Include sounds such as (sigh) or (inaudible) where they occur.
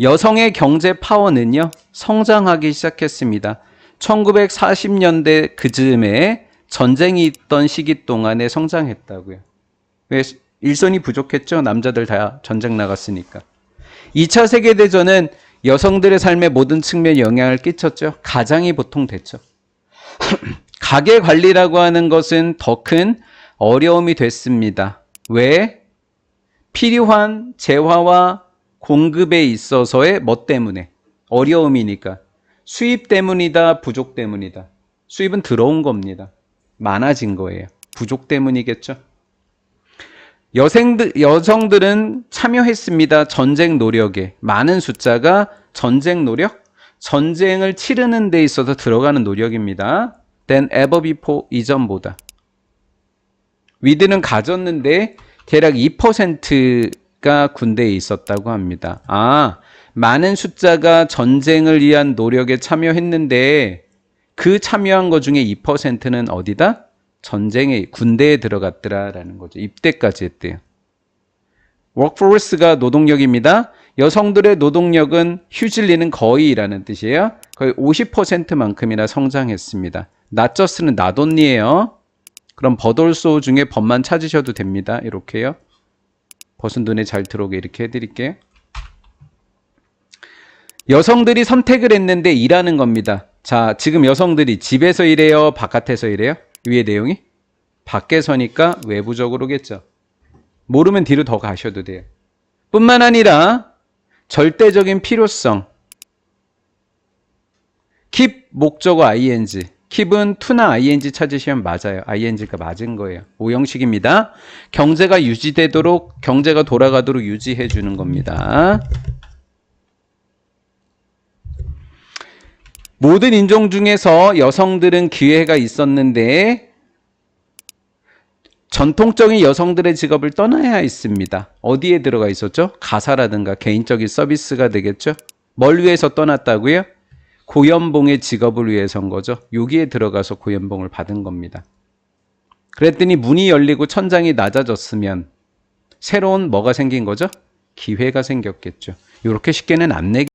여성의 경제 파워는요, 성장하기 시작했습니다. 1940년대 그즈음에 전쟁이 있던 시기 동안에 성장했다고요. 왜 일손이 부족했죠? 남자들 다 전쟁 나갔으니까. 2차 세계대전은 여성들의 삶의 모든 측면에 영향을 끼쳤죠. 가장이 보통 됐죠. (clears throat) 가계 관리라고 하는 것은 더 큰 어려움이 됐습니다. 왜? 필요한 재화와 공급에 있어서의 뭐 때문에? 어려움이니까. 수입 때문이다, 부족 때문이다. 수입은 들어온 겁니다. 많아진 거예요. 부족 때문이겠죠. 여생들, 여성들은 참여했습니다. 전쟁 노력에. 많은 숫자가 전쟁 노력? 전쟁을 치르는 데 있어서 들어가는 노력입니다. than ever before 이전보다. 위드는 가졌는데 대략 2% 가 군대에 있었다고 합니다. 아, 많은 숫자가 전쟁을 위한 노력에 참여했는데 그 참여한 것 중에 2%는 어디다? 전쟁에 군대에 들어갔더라라는 거죠. 입대까지 했대요. workforce가 노동력입니다. 여성들의 노동력은 휴질리는 거의라는 뜻이에요. 거의 50%만큼이나 성장했습니다. 나저스는 나돈니에요. 그럼 버돌소 중에 법만 찾으셔도 됩니다. 이렇게요. 벗은 눈에 잘 들어오게 이렇게 해드릴게요. 여성들이 선택을 했는데 일하는 겁니다. 자, 지금 여성들이 집에서 일해요? 바깥에서 일해요? 위에 내용이? 밖에서니까 외부적으로겠죠. 모르면 뒤로 더 가셔도 돼요. 뿐만 아니라 절대적인 필요성. keep 목적어 ing. Keep은 to나 ing 찾으시면 맞아요. ing가 맞은 거예요. 오형식입니다. 경제가 유지되도록 경제가 돌아가도록 유지해 주는 겁니다. 모든 인종 중에서 여성들은 기회가 있었는데 전통적인 여성들의 직업을 떠나야 했습니다. 어디에 들어가 있었죠? 가사라든가 개인적인 서비스가 되겠죠? 뭘 위해서 떠났다고요? 고연봉의 직업을 위해서인 거죠. 여기에 들어가서 고연봉을 받은 겁니다. 그랬더니 문이 열리고 천장이 낮아졌으면 새로운 뭐가 생긴 거죠? 기회가 생겼겠죠. 이렇게 쉽게는 안 내게